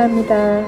감사합니다.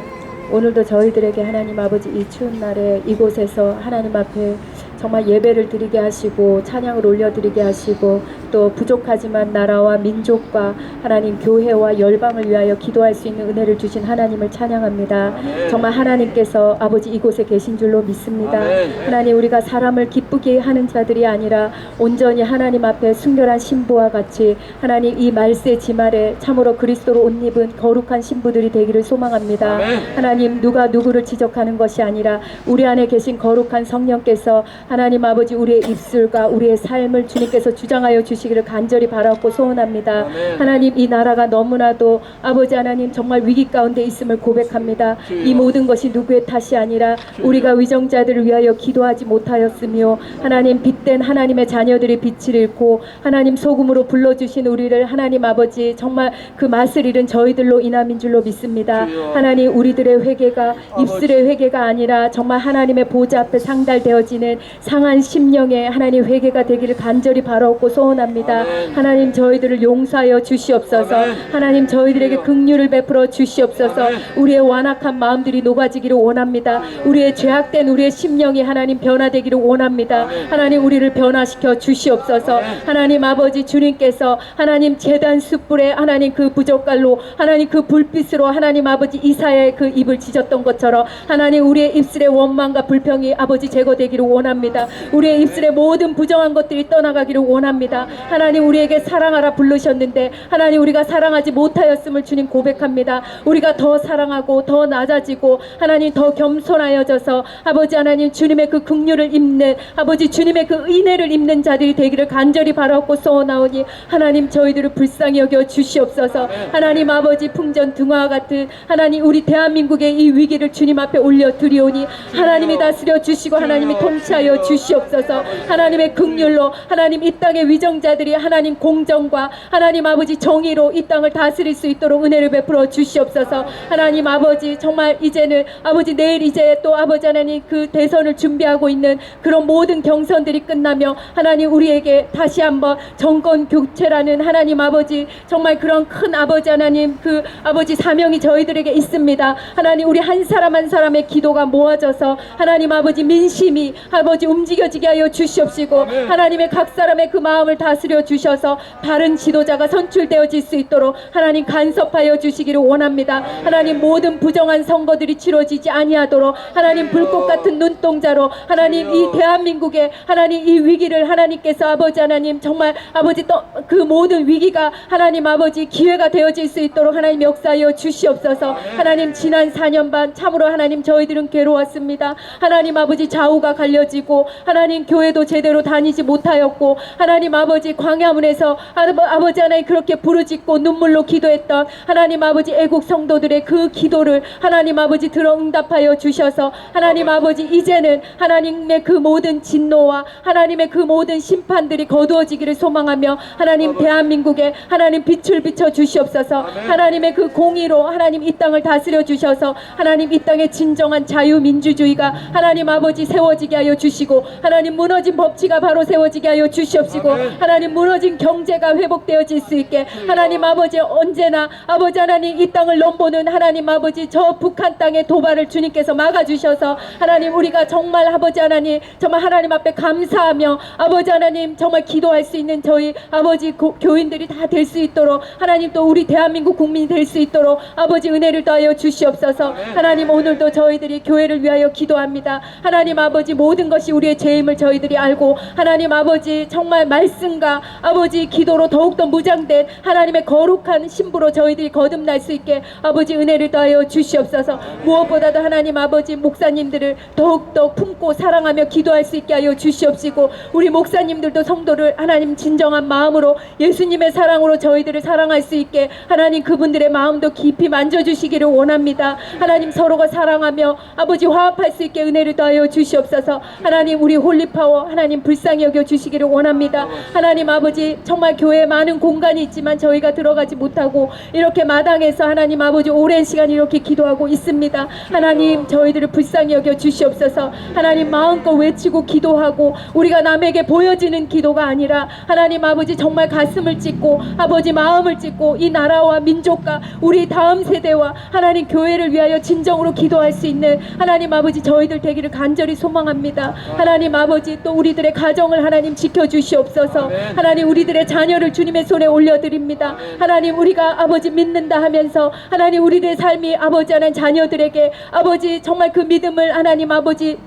오늘도 저희들에게 하나님 아버지 이 추운 날에 이곳에서 하나님 앞에 정말 예배를 드리게 하시고 찬양을 올려드리게 하시고 또 부족하지만 나라와 민족과 하나님 교회와 열방을 위하여 기도할 수 있는 은혜를 주신 하나님을 찬양합니다. 정말 하나님께서 아버지 이곳에 계신 줄로 믿습니다. 아멘. 하나님 우리가 사람을 기쁘게 하는 자들이 아니라 온전히 하나님 앞에 순결한 신부와 같이 하나님 이 말세 지말에 참으로 그리스도로 옷 입은 거룩한 신부들이 되기를 소망합니다. 아멘. 하나님 누가 누구를 지적하는 것이 아니라 우리 안에 계신 거룩한 성령께서 하나님 아버지 우리의 입술과 우리의 삶을 주님께서 주장하여 주시 기를 간절히 바라고 소원합니다. 아멘. 하나님 이 나라가 너무나도 아버지 하나님 정말 위기 가운데 있음을 고백합니다. 이 주여. 모든 것이 누구의 탓이 아니라 우리가 위정자들을 위하여 기도하지 못하였으며 하나님 빛된 하나님의 자녀들이 빛을 잃고 하나님 소금으로 불러주신 우리를 하나님 아버지 정말 그 맛을 잃은 저희들로 인함인 줄로 믿습니다. 주여. 하나님 우리들의 회개가 입술의 회개가 아니라 정말 하나님의 보좌 앞에 상달되어지는 상한 심령의 하나님 회개가 되기를 간절히 바라옵고 소원합니다. 아멘. 하나님 저희들을 용서하여 주시옵소서. 하나님 저희들에게. 긍휼을 베풀어 주시옵소서. 우리의 완악한 마음들이 녹아지기를 원합니다. 우리의 죄악된 우리의 심령이 하나님 변화되기를 원합니다. 하나님 우리를 변화시켜 주시옵소서. 하나님 아버지 주님께서 하나님 재단 숯불에 하나님 그 부젓갈로 하나님 그 불빛으로 하나님 아버지 이사야의 그 입을 찢었던 것처럼 하나님 우리의 입술의 원망과 불평이 아버지 제거되기를 원합니다. 우리의 입술의 모든 부정한 것들이 떠나가기를 원합니다. 하나님 우리에게 사랑하라 부르셨는데 하나님 우리가 사랑하지 못하였음을 주님 고백합니다. 우리가 더 사랑하고 더 낮아지고 하나님 더 겸손하여져서 아버지 하나님 주님의 그 긍휼을 입는 아버지 주님의 그 은혜를 입는 자들이 되기를 간절히 바라옵고 소원하오니 하나님 저희들을 불쌍히 여겨 주시옵소서 하나님 아버지 풍전 등화와 같은 하나님 우리 대한민국의 이 위기를 주님 앞에 올려 드리오니 하나님이 다스려 주시고 하나님이 통치하여 주시옵소서 하나님의 긍휼로 하나님 이 땅의 위정자 들이 하나님 공정과 하나님 아버지 정의로 이 땅을 다스릴 수 있도록 은혜를 베풀어 주시옵소서 하나님 아버지 정말 이제는 아버지 내일 이제 또 아버지 하나님 그 대선을 준비하고 있는 그런 모든 경선들이 끝나며 하나님 우리에게 다시 한번 정권 교체라는 하나님 아버지 정말 그런 큰 아버지 하나님 그 아버지 사명이 저희들에게 있습니다 하나님 우리 한 사람 한 사람의 기도가 모아져서 하나님 아버지 민심이 아버지 움직여지게 하여 주시옵시고. 하나님의 각 사람의 그 마음을 다 스려 주셔서 바른 지도자가 선출되어질 수 있도록 하나님 간섭하여 주시기를 원합니다. 하나님 모든 부정한 선거들이 치러지지 아니하도록 하나님 불꽃 같은 눈동자로 하나님 이 대한민국의 하나님 이 위기를 하나님께서 아버지 하나님 정말 아버지 또 그 모든 위기가 하나님 아버지 기회가 되어질 수 있도록 하나님 역사하여 주시옵소서. 하나님 지난 4년 반 참으로 하나님 저희들은 괴로웠습니다. 하나님 아버지 좌우가 갈려지고 하나님 교회도 제대로 다니지 못하였고 하나님 아버지 광야문에서 아버- 아버지 하나님 그렇게 부르짖고 눈물로 기도했던 하나님 아버지 애국 성도들의 그 기도를 하나님 아버지 들어 응답하여 주셔서 하나님 아버지 이제는 하나님의 그 모든 진노와 하나님의 그 모든 심판들이 거두어지기를 소망하며 하나님 대한민국에 하나님 빛을 비춰 주시옵소서. 하나님의 그 공의로 하나님 이 땅을 다스려 주셔서 하나님 이 땅의 진정한 자유민주주의가 하나님 아버지 세워지게 하여 주시고 하나님 무너진 법치가 바로 세워지게 하여 주시옵시고 아멘. 하나님 무너진 경제가 회복되어질 수 있게 하나님 아버지 언제나 아버지 하나님 이 땅을 넘보는 하나님 아버지 저 북한 땅의 도발을 주님께서 막아주셔서 하나님 우리가 정말 아버지 하나님 정말 하나님 앞에 감사하며 아버지 하나님 정말 기도할 수 있는 저희 아버지 고- 교인들이 다 될 수 있도록 하나님 또 우리 대한민국 국민이 될 수 있도록 아버지 은혜를 더하여 주시옵소서. 하나님 오늘도 저희들이 교회를 위하여 기도합니다. 하나님 아버지 모든 것이 우리의 죄임을 저희들이 알고 하나님 아버지 정말 말씀 과 아버지 기도로 더욱더 무장된 하나님의 거룩한 신부로 저희들이 거듭날 수 있게 아버지 은혜를 더하여 주시옵소서. 무엇보다도 하나님 아버지 목사님들을 더욱더 품고 사랑하며 기도할 수 있게 하여 주시옵시고 우리 목사님들도 성도를 하나님 진정한 마음으로 예수님의 사랑으로 저희들을 사랑할 수 있게 하나님 그분들의 마음도 깊이 만져주시기를 원합니다. 하나님 서로가 사랑하며 아버지 화합할 수 있게 은혜를 더하여 주시옵소서. 하나님 우리 홀리파워 하나님 불쌍히 여겨 주시기를 원합니다. 하나님 하나님 아버지 정말 교회에 많은 공간이 있지만 저희가 들어가지 못하고 이렇게 마당에서 하나님 아버지 오랜 시간 이렇게 기도하고 있습니다. 하나님 저희들을 불쌍히 여겨 주시옵소서. 하나님 마음껏 외치고 기도하고 우리가 남에게 보여지는 기도가 아니라 하나님 아버지 정말 가슴을 찢고 아버지 마음을 찢고 이 나라와 민족과 우리 다음 세대와 하나님 교회를 위하여 진정으로 기도할 수 있는 하나님 아버지 저희들 되기를 간절히 소망합니다. 하나님 아버지 또 우리들의 가정을 하나님 지켜 주시옵소서. 하나님 우리들의 자녀를 주님의 손에 올려드립니다. 하나님 우리가 아버지 믿는다 하면서 하나님 우리들의 삶이 아버지 하나님 자녀들에게 아버지 정말 그 믿음을 하나님 아버지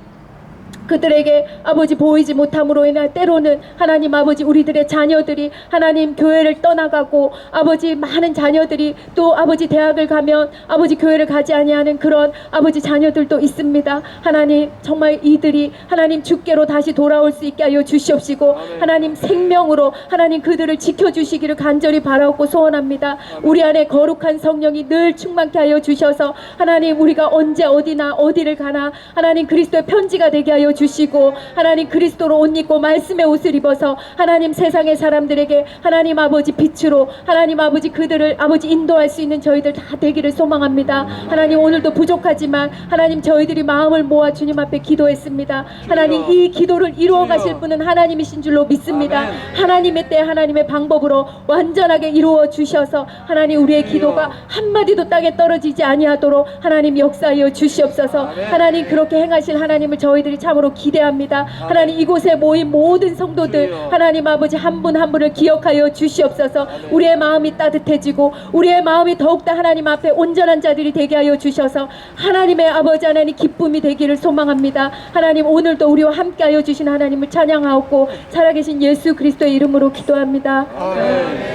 그들에게 아버지 보이지 못함으로 인해 때로는 하나님 아버지 우리들의 자녀들이 하나님 교회를 떠나가고 아버지 많은 자녀들이 또 아버지 대학을 가면 아버지 교회를 가지 아니하는 그런 아버지 자녀들도 있습니다. 하나님 정말 이들이 하나님 주께로 다시 돌아올 수 있게 하여 주시옵시고 하나님 생명으로 하나님 그들을 지켜 주시기를 간절히 바라고 소원합니다. 우리 안에 거룩한 성령이 늘 충만케 하여 주셔서 하나님 우리가 언제 어디나 어디를 가나 하나님 그리스도의 편지가 되게 하여 주시고 하나님 그리스도로 옷 입고 말씀의 옷을 입어서 하나님 세상의 사람들에게 하나님 아버지 빛으로 하나님 아버지 그들을 아버지 인도할 수 있는 저희들 다 되기를 소망합니다. 하나님 오늘도 부족하지만 하나님 저희들이 마음을 모아 주님 앞에 기도했습니다. 하나님 이 기도를 이루어 가실 분은 하나님이신 줄로 믿습니다. 하나님의 때 하나님의 방법으로 완전하게 이루어 주셔서 하나님 우리의 기도가 한마디도 땅에 떨어지지 아니하도록 하나님 역사하여 주시옵소서. 하나님 그렇게 행하실 하나님을 저희들이 참 으로 기대합니다. 하나님 이곳에 모인 모든 성도들 하나님 아버지 한 분 한 분을 기억하여 주시옵소서. 우리의 마음이 따뜻해지고 우리의 마음이 더욱더 하나님 앞에 온전한 자들이 되게 하여 주셔서 하나님의 아버지 하나님 기쁨이 되기를 소망합니다. 하나님 오늘도 우리와 함께하여 주신 하나님을 찬양하옵고 살아계신 예수 그리스도의 이름으로 기도합니다. 아멘.